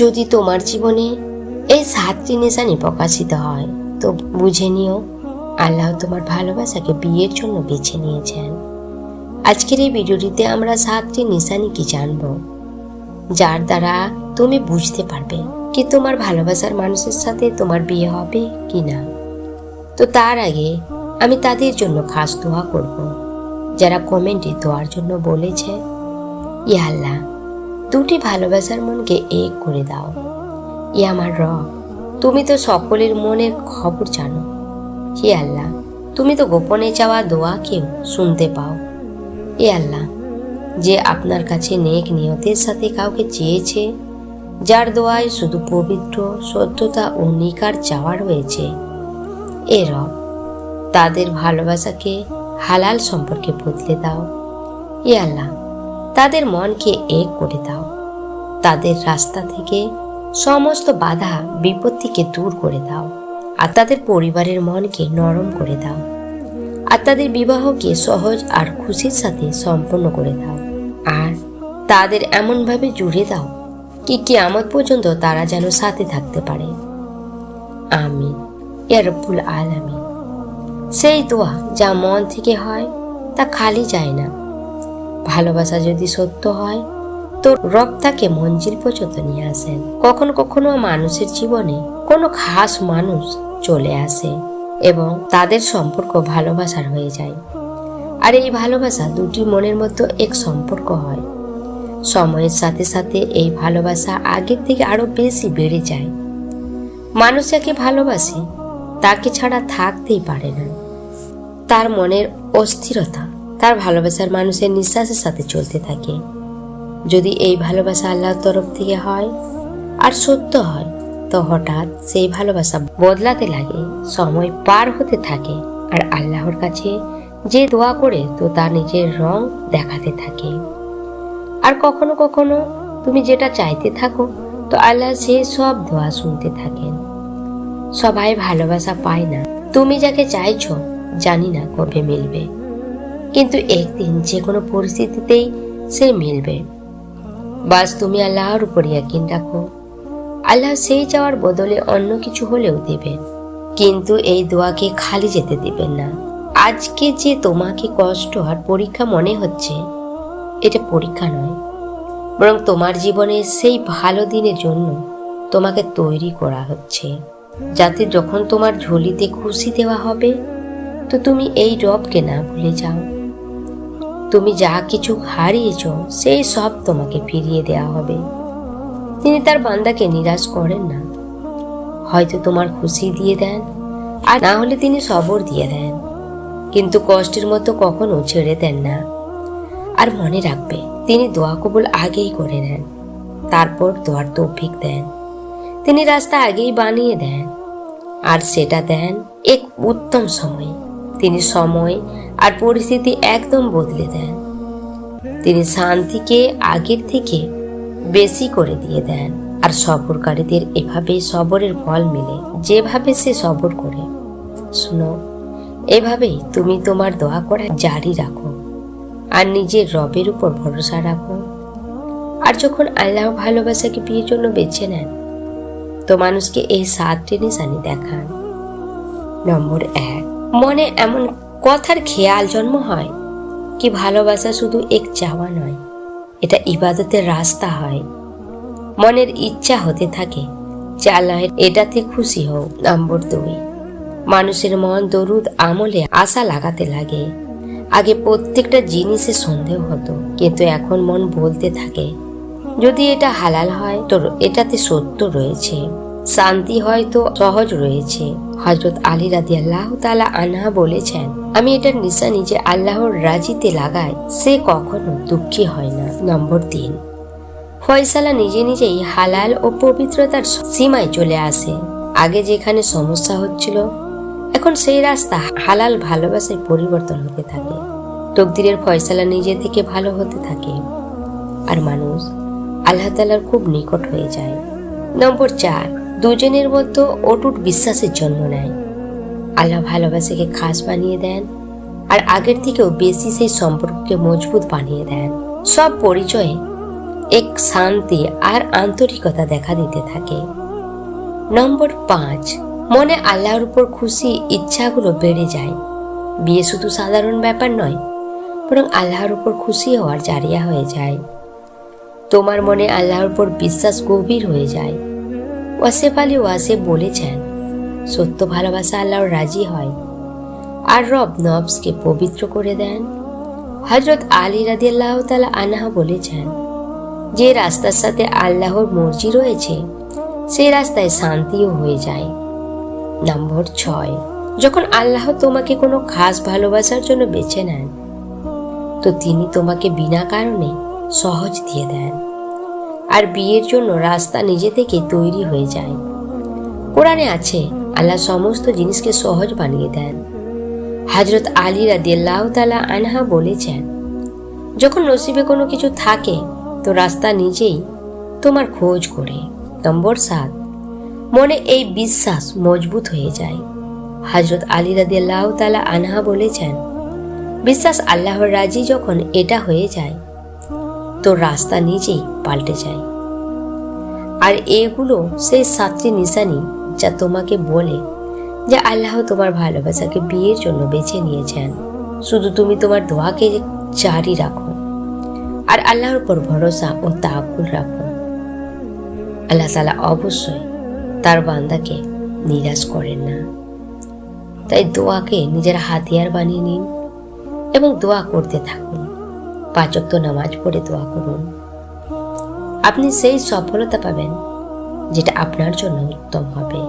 যদি তোমার জীবনে এই সাতটি নিশানি প্রকাশিত হয়, তো বুঝে নিও আল্লাহ তোমার ভালোবাসাকে বিয়ের জন্য বেছে নিয়েছেন। আজকের এই ভিডিওটিতে আমরা সাতটি নিশানি কি জানব, যার দ্বারা তুমি বুঝতে পারবে কি তোমার ভালোবাসার মানুষের সাথে তোমার বিয়ে হবে কি না। তো তার আগে আমি তাদের জন্য খাস দোয়া করব, যারা কমেন্টে দোয়ার জন্য বলেছে ইয়া আল্লাহ দুটি ভালোবাসার মনকে এক করে দাও। ই আমার রব, তুমি তো সকলের মনের খবর জানো। হে আল্লাহ, তুমি তো গোপনে চাওয়া দোয়া কেউ শুনতে পাও। এ আল্লাহ, যে আপনার কাছে নেক নিয়তের সাথে কাউকে চেয়েছে, যার দোয়ায় শুধু পবিত্র, সত্যতা ও নিকার চাওয়া রয়েছে এ রব, তাদের ভালোবাসাকে হালাল সম্পর্কে বদলে দাও। এ আল্লাহ তাদের মনকে এক করে দাও। তাদের রাস্তা থেকে সমস্ত বাধা বিপত্তিকে দূর করে দাও। আর তাদের পরিবারের মনকে নরম করে দাও। আর তাদের বিবাহকে সহজ আর খুশির সাথে সম্পন্ন করে দাও। আর তাদের এমনভাবে জুড়ে দাও কি কিয়ামত পর্যন্ত তারা যেন সাথে থাকতে পারে। আমি ইয়া রব্বুল আলামিন। সেই দোয়া যা মন থেকে হয় তা খালি যায় না। ভালোবাসা যদি সত্য হয়, তো রব তাকে মঞ্জিল পর্যন্ত নিয়ে আসেন। কখনো কখনো মানুষের জীবনে কোনো খাস মানুষ চলে আসে এবং তাদের সম্পর্ক ভালোবাসার হয়ে যায়। আর এই ভালোবাসা দুটি মনের মধ্যে এক সম্পর্ক হয়। সময়ের সাথে সাথে এই ভালোবাসা আগের থেকে আরও বেশি বেড়ে যায়। মানুষ যাকে ভালোবাসে, তাকে ছাড়া থাকতেই পারে না। তার মনের অস্থিরতা তার ভালোবাসার মানুষের নিঃশ্বাসের সাথে চলতে থাকে। যদি এই ভালোবাসা আল্লাহর তরফ থেকে হয় আর সত্য হয়, তো হঠাৎ সেই ভালোবাসা বদলাতে লাগে, সময় পার হতে থাকে আর আল্লাহর কাছে যে দোয়া করে, তো তার নিজের রং দেখাতে থাকে। আর কখনো কখনো তুমি যেটা চাইতে থাকো, তো আল্লাহ সে সব দোয়া শুনতে থাকেন সবাই ভালোবাসা পায় না। তুমি যাকে চাইছো, জানি না কবে মিলবে। কিন্তু একদিন যে কোনো পরিস্থিতিতেই সে মিলবে। বাস তুমি আল্লাহর উপর ইয়াকিন রাখো। আল্লাহ সেই যাওয়ার বদলে অন্য কিছু হলেও দেবেন। কিন্তু এই দোয়াকে খালি যেতে দিবেন না। আজকে যে তোমাকে কষ্ট আর পরীক্ষা মনে হচ্ছে, এটা পরীক্ষা নয়। বরং তোমার জীবনে সেই ভালো দিনের জন্য তোমাকে তৈরি করা হচ্ছে। যাতে যখন তোমার ঝুলিতে খুশি দেওয়া হবে, তো তুমি এই রবকে না ভুলে যাও। তুমি যা কিছু হারিয়েছ, সেই সব তোমাকে ফিরিয়ে দেওয়া হবে। তিনি তার বান্দাকে নিরাশ করেন না। হয়তো তোমার খুশি দিয়ে দেন, আর না হলে তিনি সবর দিয়ে দেন। কিন্তু কষ্টের মতো কখনো ছেড়ে দেন না। আর মনে রাখবে, তিনি দোয়া কবুল আগেই করে নেন, তারপর দোয়ার তৌফিক দেন। তিনি রাস্তা আগেই বানিয়ে দেন, আর সেটা দেন এক উত্তম সময়। তিনি সময় আর পরিস্থিতি একদম বদলে দেন। তিনি শান্তিকে আগের থেকে বেশি করে দিয়ে দেন। আর সফরকারীদের এভাবে সবরের ফল মিলে, যেভাবে সে সবর করে। শুনো, এভাবেই তুমি তোমার দোয়া করা জারি রাখো। আর নিজের রবের উপর ভরসা রাখো। আর যখন আল্লাহ ভালোবাসাকে বিয়ের জন্য বেছে নেন, তো মানুষকে এই সাতটি নিশানি দেখান। নম্বর এক, মনে এমন কথার খেয়াল জন্ম হয় কি ভালোবাসা শুধু এক চাওয়া নয়, এটা ইবাদতের রাস্তা হয়। মনের ইচ্ছা হতে থাকে যে আল্লাহের এটাতে খুশি হোক নম্বর দুই, মানুষের মন দরুদ আমলে আশা লাগাতে লাগে। আগে প্রত্যেকটা জিনিসে সন্দেহ হতো, কিন্তু এখন মন বলতে থাকে, যদি এটা হালাল হয়, তো এটাতে সত্য রয়েছে। শান্তি হয়তো সহজ রয়েছে। হজরত আলী রাদি আল্লাহ তালা আনহা বলেছেন, আমি এটার নিশানি যে আল্লাহর রাজিতে লাগাই, সে কখনো দুঃখী হয় না। নম্বর তিন, ফয়সালা নিজে নিজেই হালাল ও পবিত্রতার সীমায় চলে আসে। আগে যেখানে সমস্যা হচ্ছিল, এখন সেই রাস্তা হালাল ভালোবাসায় পরিবর্তন হতে থাকে। তকদিরের ফয়সালা নিজে থেকে ভালো হতে থাকে। আর মানুষ আল্লাহ তালার খুব নিকট হয়ে যায়। নম্বর চার দুজনের মধ্যে অটুট বিশ্বাসের জন্ম নেয়। আল্লাহ ভালোবাসাকে খাস বানিয়ে দেন আর আগের থেকেও বেশি সেই সম্পর্ককে মজবুত বানিয়ে দেন। সব পরিচয়ে এক শান্তি আর আন্তরিকতা দেখা দিতে থাকে। নম্বর পাঁচ, মনে আল্লাহর উপর খুশি ইচ্ছাগুলো বেড়ে যায়। বিয়ে শুধু সাধারণ ব্যাপার নয়, বরং আল্লাহর উপর খুশি হওয়ার জারিয়া হয়ে যায়। তোমার মনে আল্লাহর উপর বিশ্বাস গভীর হয়ে যায়। ওয়াসেফ আলী ওয়াসেফ বলেছেন, সত্য ভালোবাসা আল্লাহর রাজি হয়। আর রব নবসকে পবিত্র করে দেন। হজরত আলী রাদিয়াল্লাহ তালা আনাহা বলেছেন, যে রাস্তার সাথে আল্লাহর মর্জি রয়েছে, সেই রাস্তায় শান্তিও হয়ে যায়। নম্বর ছয়, যখন আল্লাহ তোমাকে কোনো খাস ভালোবাসার জন্য বেছে নেন, তো তিনি তোমাকে বিনা কারণে সহজ দিয়ে দেন। আর বিয়ের জন্য রাস্তা নিজে থেকে তৈরি হয়ে যায়। কোরআনে আছে, আল্লাহ সমস্ত জিনিসকে সহজ বানিয়ে দেন। হজরত আলী রাদিয়াল্লাহ আনহা বলেছেন, যখন নসিবে কোনো কিছু থাকে, তো রাস্তা নিজেই তোমার খোঁজ করে। নম্বর সাত, মনে এই বিশ্বাস মজবুত হয়ে যায়। হজরত আলী রাদিয়াল্লাহ আনহা বলেছেন, বিশ্বাস আল্লাহর রাজি যখন এটা হয়ে যায় তো রাস্তা নিজেই পাল্টে যায়। আর এগুলো সেই সাতটি নিশানি যা তোমাকে বলে যে আল্লাহ তোমার ভালোবাসাকে বিয়ের জন্য বেছে নিয়েছেন। শুধু তুমি তোমার দোয়াকে জারি রাখো আর আল্লাহর উপর ভরসা ও তাকুল রাখো। আল্লাহ তালা অবশ্যই তার বান্দাকে নিরাশ করেন না। তাই দোয়াকে নিজের হাতিয়ার বানিয়ে নিন এবং দোয়া করতে থাকুন। পাঁচক্ত নামাজ পড়ে দোয়া করুন। আপনি সেই সফলতা পাবেন যেটা আপনার জন্য উত্তম হবে।